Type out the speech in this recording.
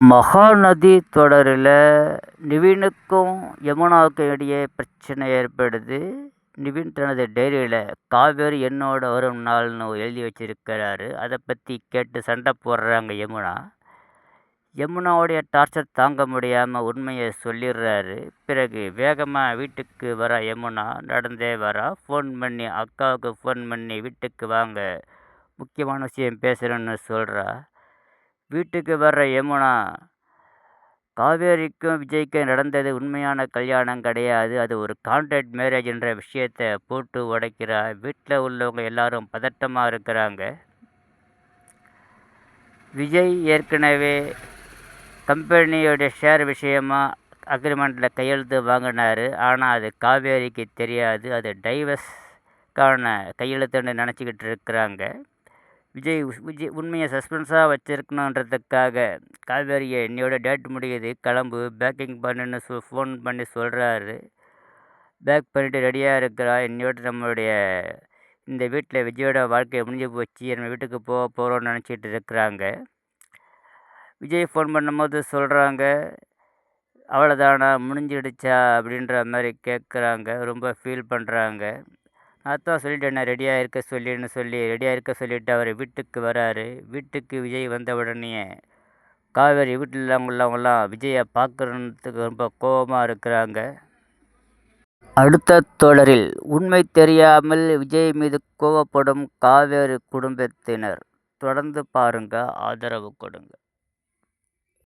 மகாநதி தொடரில் நிவினுக்கும் யமுனாவுக்கும் இடையே பிரச்சனை ஏற்படுது. நிவின் தனது டைரியில் காவேரி என்னோட வரும் நாள்னு எழுதி வச்சிருக்கிறாரு. அதை பற்றி கேட்டு சண்டை போடுறாங்க யமுனா. யமுனாவுடைய டார்ச்சர் தாங்க முடியாமல் உண்மையை சொல்லிடுறாரு. பிறகு வேகமாக வீட்டுக்கு வர யமுனா நடந்தே வரா ஃபோன் பண்ணி அக்காவுக்கு ஃபோன் பண்ணி வீட்டுக்கு வாங்க முக்கியமான விஷயம் பேசுகிறேன்னு சொல்கிறா வீட்டுக்கு வர்ற யமுனா. காவேரிக்கும் விஜய்க்கும் நடந்தது உண்மையான கல்யாணம் கிடையாது. அது ஒரு கான்ட்ராக்ட் மேரேஜ்ன்ற விஷயத்தை போட்டு உடைக்கிறா வீட்டில் உள்ளவங்க எல்லாரும் பதட்டமாக இருக்கிறாங்க. விஜய் ஏற்கனவே கம்பெனியோட ஷேர் விஷயமாக அக்ரிமெண்ட்டில் கையெழுத்து வாங்கினார். ஆனால் அது காவேரிக்கு தெரியாது. அது டைவர்ஸ்க்கான கையெழுத்துன்னு நினச்சிக்கிட்டு இருக்கிறாங்க. விஜய் விஜய் உண்மையை சஸ்பென்ஸாக வச்சுருக்கணுன்றதுக்காக காவேரியை என்னையோட டேட் முடியுது கிளம்பு பேக்கிங் பண்ணுன்னு சொ ஃபோன் பண்ணி சொல்கிறாரு பேக் பண்ணிட்டு ரெடியாக இருக்கிறா. என்னையோட நம்மளுடைய இந்த வீட்டில் விஜயோட வாழ்க்கை முடிஞ்சு போச்சு. நம்ம வீட்டுக்கு போக போகிறோம்னு நினச்சிட்டு இருக்கிறாங்க. விஜய் ஃபோன் பண்ணும்போது சொல்கிறாங்க அவ்வளோதானா முடிஞ்சிடுச்சா? அப்படின்ற மாதிரி கேட்குறாங்க. ரொம்ப ஃபீல் பண்ணுறாங்க நான் தான் சொல்லிட்டேனே ரெடியாக இருக்க சொல்லின்னு சொல்லி ரெடியாக இருக்க சொல்லிவிட்டு அவர் வீட்டுக்கு வராரு. வீட்டுக்கு விஜய் வந்த உடனே காவேரி வீட்டில் உள்ளவங்களாம் விஜயை பார்க்குறதுக்கு ரொம்ப கோபமாக இருக்கிறாங்க. அடுத்த தொடரில் உண்மை தெரியாமல் விஜய் மீது கோவப்படும் காவேரி குடும்பத்தினர். தொடர்ந்து பாருங்க ஆதரவு கொடுங்க.